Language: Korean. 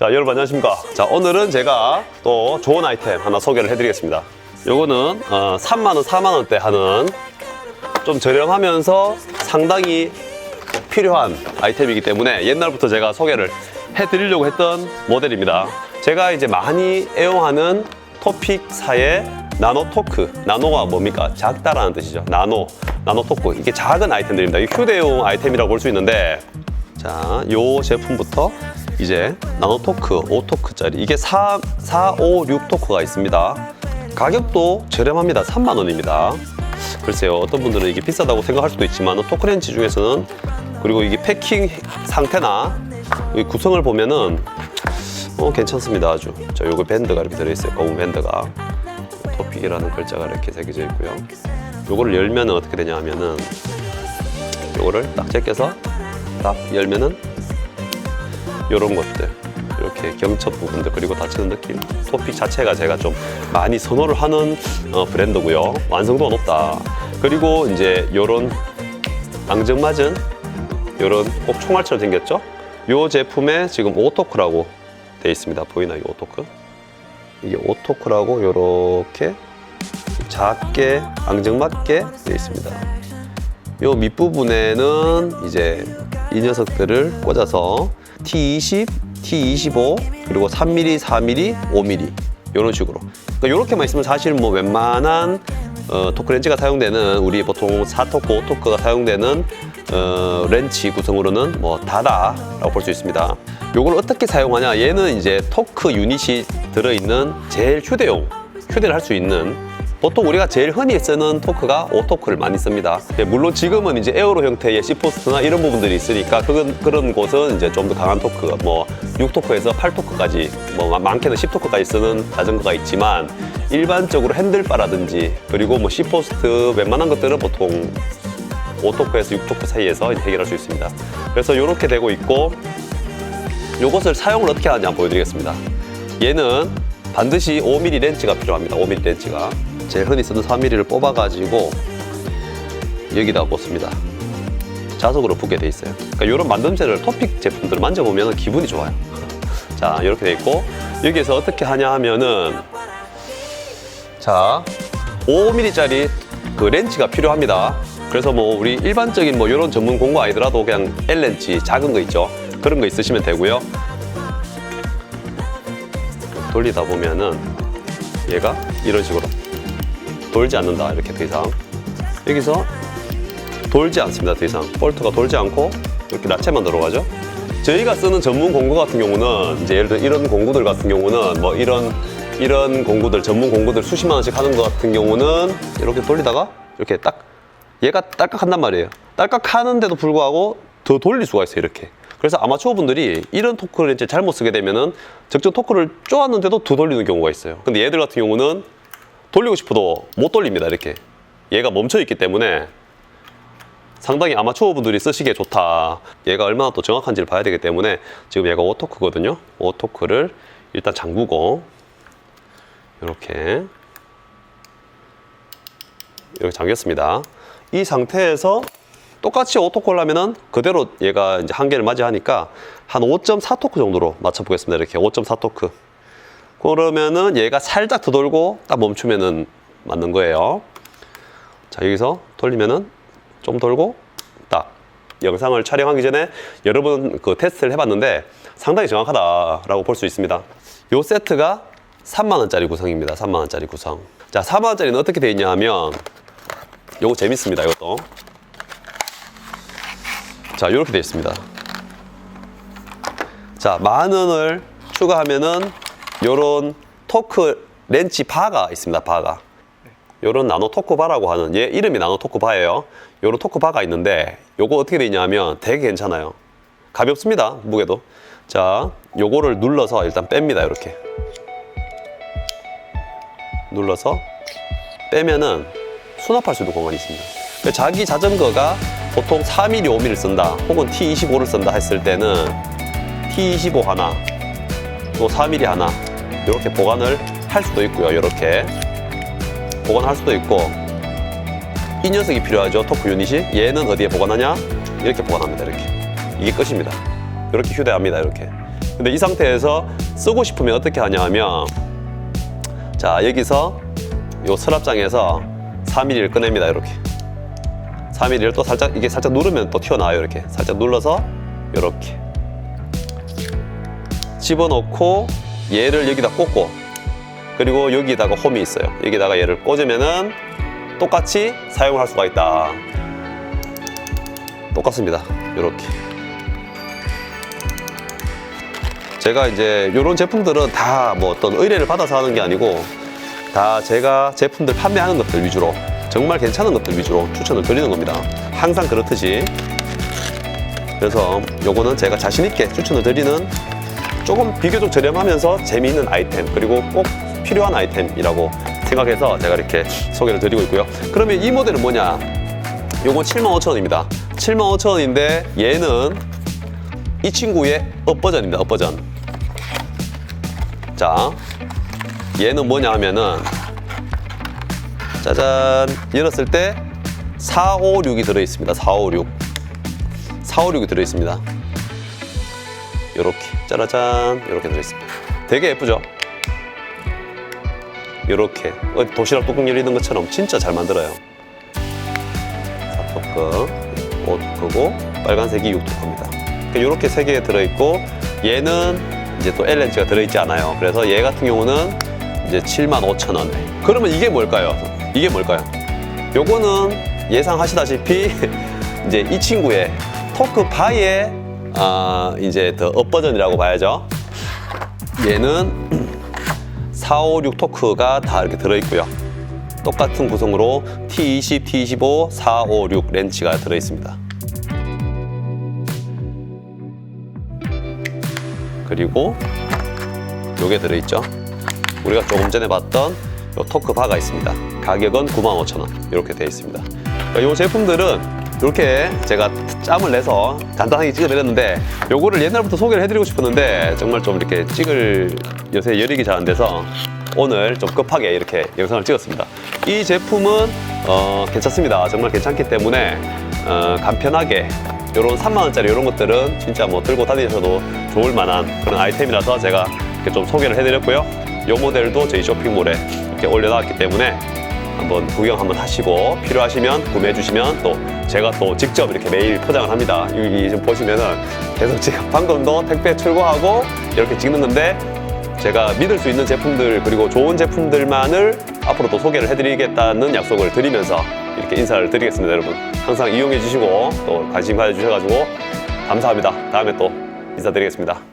자, 여러분 안녕하십니까? 자, 오늘은 제가 또 좋은 아이템 하나 소개를 해드리겠습니다. 요거는 어, 3만원, 4만원대 하는 좀 저렴하면서 상당히 필요한 아이템이기 때문에 옛날부터 제가 소개를 해드리려고 했던 모델입니다. 제가 이제 많이 애용하는 토픽사의 나노 토크. 나노가 뭡니까? 작다라는 뜻이죠. 나노, 나노 토크. 이게 작은 아이템들입니다. 이 휴대용 아이템이라고 볼 수 있는데, 자, 요 제품부터 이제 나노 토크, 5토크짜리. 이게 4, 4, 5, 6 토크가 있습니다. 가격도 저렴합니다. 3만 원입니다. 글쎄요, 어떤 분들은 이게 비싸다고 생각할 수도 있지만 토크렌치 중에서는 그리고 이게 패킹 상태나 이 구성을 보면은 어, 괜찮습니다. 아주. 자, 요거 밴드가 이렇게 들어있어요. 검은 밴드가. 토픽이라는 글자가 이렇게 새겨져 있고요. 요거를 열면은 어떻게 되냐 하면은 요거를 딱 제껴서 딱 열면은 요런 것들 이렇게 경첩 부분들 그리고 닫히는 느낌? 토픽 자체가 제가 좀 많이 선호를 하는 어, 브랜드고요. 완성도가 높다. 그리고 이제 요런 앙증맞은 요런 꼭 총알처럼 생겼죠? 요 제품에 지금 오토크라고 되어 있습니다. 보이나요 오토크? 이게 오토크라고 요렇게 작게 앙증맞게 되어 있습니다. 요 밑부분에는 이제 이 녀석들을 꽂아서 T20, T25 그리고 3mm, 4mm, 5mm 이런 식으로 그러니까 이렇게만 있으면 사실 뭐 웬만한 어, 토크 렌치가 사용되는 우리 보통 4토크, 5토크가 사용되는 어, 렌치 구성으로는 뭐 다다라고 볼 수 있습니다. 요걸 어떻게 사용하냐? 얘는 이제 토크 유닛이 들어있는 제일 휴대용, 휴대를 할 수 있는 보통 우리가 제일 흔히 쓰는 토크가 오토크를 많이 씁니다. 예, 물론 지금은 이제 에어로 형태의 C포스트나 이런 부분들이 있으니까 그건, 그런 곳은 이제 좀 더 강한 토크, 뭐 6토크에서 8토크까지, 뭐 많게는 10토크까지 쓰는 자전거가 있지만 일반적으로 핸들바라든지 그리고 뭐 C포스트 웬만한 것들은 보통 5토크에서 6토크 사이에서 해결할 수 있습니다. 그래서 이렇게 되고 있고 이것을 사용을 어떻게 하냐 보여드리겠습니다. 얘는 반드시 5mm 렌치가 필요합니다. 5mm 렌치가 제일 흔히 쓰는 4mm를 뽑아가지고 여기다 꽂습니다. 자석으로 붙게 돼 있어요. 그러니까 이런 만듦새를 토픽 제품들을 만져보면 기분이 좋아요. 자 이렇게 돼 있고 여기에서 어떻게 하냐 하면은 자 5mm짜리 그 렌치가 필요합니다. 그래서 뭐 우리 일반적인 뭐 이런 전문 공구 아니더라도 그냥 L 렌치 작은 거 있죠. 그런 거 있으시면 되고요. 돌리다 보면은 얘가 이런 식으로 돌지 않는다 이렇게 더 이상. 여기서 돌지 않습니다 더 이상. 볼트가 돌지 않고 이렇게 나체만 들어가죠? 저희가 쓰는 전문 공구 같은 경우는 이제 예를 들어 이런 공구들 같은 경우는 뭐 이런 이런 공구들 전문 공구들 수십만 원씩 하는 것 같은 경우는 이렇게 돌리다가 이렇게 딱 얘가 딸깍한단 말이에요. 딸깍하는데도 불구하고 더 돌릴 수가 있어요 이렇게. 그래서 아마추어 분들이 이런 토크를 이제 잘못 쓰게 되면은 적정 토크를 쪼았는데도 더 돌리는 경우가 있어요. 근데 얘들 같은 경우는 돌리고 싶어도 못 돌립니다 이렇게. 얘가 멈춰 있기 때문에 상당히 아마추어 분들이 쓰시기에 좋다. 얘가 얼마나 또 정확한지를 봐야 되기 때문에 지금 얘가 오토크거든요. 오토크를 일단 잠그고 이렇게 이렇게 잠겼습니다. 이 상태에서 똑같이 오토크를 하면은 그대로 얘가 이제 한계를 맞이하니까 한 5.4토크 정도로 맞춰보겠습니다. 이렇게 5.4토크 그러면은 얘가 살짝 더 돌고 딱 멈추면은 맞는 거예요. 자, 여기서 돌리면은 좀 돌고 딱 영상을 촬영하기 전에 여러 번 그 테스트를 해봤는데 상당히 정확하다라고 볼 수 있습니다. 요 세트가 3만원짜리 구성입니다. 3만원짜리 구성. 자, 4만원짜리는 어떻게 되어 있냐 하면 요거 재밌습니다. 이것도. 자, 이렇게 되어 있습니다. 자, 만 원을 추가하면은 요런 토크 렌치 바가 있습니다. 바가. 요런 나노 토크 바라고 하는 얘 이름이 나노 토크 바예요. 요런 토크 바가 있는데 요거 어떻게 되어 있냐면 되게 괜찮아요. 가볍습니다. 무게도. 자, 요거를 눌러서 일단 뺍니다. 이렇게. 눌러서 빼면은 수납할 수 있는 공간이 있습니다. 자기 자전거가 보통 4mm, 5mm를 쓴다, 혹은 T25를 쓴다 했을 때는 T25 하나, 또 4mm 하나 이렇게 보관을 할 수도 있고요. 이렇게 보관할 수도 있고 이 녀석이 필요하죠. 토크 유닛이 얘는 어디에 보관하냐? 이렇게 보관합니다. 이렇게 이게 끝입니다. 이렇게 휴대합니다. 이렇게 근데 이 상태에서 쓰고 싶으면 어떻게 하냐 하면 자 여기서 요 서랍장에서 3mm를 꺼냅니다 이렇게 3mm를 또 살짝 이게 살짝 누르면 또 튀어나와요 이렇게 살짝 눌러서 이렇게 집어넣고 얘를 여기다 꽂고 그리고 여기다가 홈이 있어요 여기다가 얘를 꽂으면은 똑같이 사용할 수가 있다 똑같습니다 이렇게 제가 이제 이런 제품들은 다 뭐 어떤 의뢰를 받아서 하는 게 아니고 다 제가 제품들 판매하는 것들 위주로 정말 괜찮은 것들 위주로 추천을 드리는 겁니다. 항상 그렇듯이. 그래서 요거는 제가 자신있게 추천을 드리는 조금 비교적 저렴하면서 재미있는 아이템 그리고 꼭 필요한 아이템이라고 생각해서 제가 이렇게 소개를 드리고 있고요. 그러면 이 모델은 뭐냐? 요건 75,000원입니다. 75,000원인데 얘는 이 친구의 업 버전입니다. 업 버전. 자, 얘는 뭐냐 하면은 짜잔 열었을 때 456이 들어 있습니다. 456. 456이 들어 있습니다. 요렇게 짜라잔 이렇게 들어 있습니다. 되게 예쁘죠? 요렇게 어디 도시락 뚜껑 열리는 것처럼 진짜 잘 만들어요. 사토크, 5토크고 빨간색이 6토크입니다. 이렇게 세 개 들어있고 얘는 이제 또 LNG가 들어있지 않아요. 그래서 얘 같은 경우는 이제 75,000원. 그러면 이게 뭘까요? 이게 뭘까요? 요거는 예상하시다시피 이제 이 친구의 토크 바의 아 이제 더 업 버전이라고 봐야죠. 얘는 456 토크가 다 이렇게 들어있고요. 똑같은 구성으로 T20, T25, 456 렌치가 들어있습니다. 그리고 요게 들어있죠. 우리가 조금 전에 봤던 요 토크 바가 있습니다. 가격은 95,000원 이렇게 되어 있습니다. 그러니까 이 제품들은 이렇게 제가 짬을 내서 간단하게 찍어드렸는데 요거를 옛날부터 소개를 해드리고 싶었는데 정말 좀 이렇게 찍을 요새 여력이 잘 안 돼서 오늘 좀 급하게 이렇게 영상을 찍었습니다. 이 제품은 어, 괜찮습니다. 정말 괜찮기 때문에 어, 간편하게 이런 3만 원짜리 이런 것들은 진짜 뭐 들고 다니셔도 좋을 만한 그런 아이템이라서 제가 이렇게 좀 소개를 해드렸고요. 이 모델도 저희 쇼핑몰에 이렇게 올려놨기 때문에 한번 구경 한번 하시고 필요하시면 구매해 주시면 또 제가 또 직접 이렇게 매일 포장을 합니다. 여기 지금 보시면은 계속 지금 방금도 택배 출고하고 이렇게 찍는 건데 제가 믿을 수 있는 제품들 그리고 좋은 제품들만을 앞으로 또 소개를 해드리겠다는 약속을 드리면서 이렇게 인사를 드리겠습니다, 여러분. 항상 이용해 주시고 또 관심 가져 주셔가지고 감사합니다. 다음에 또 인사드리겠습니다.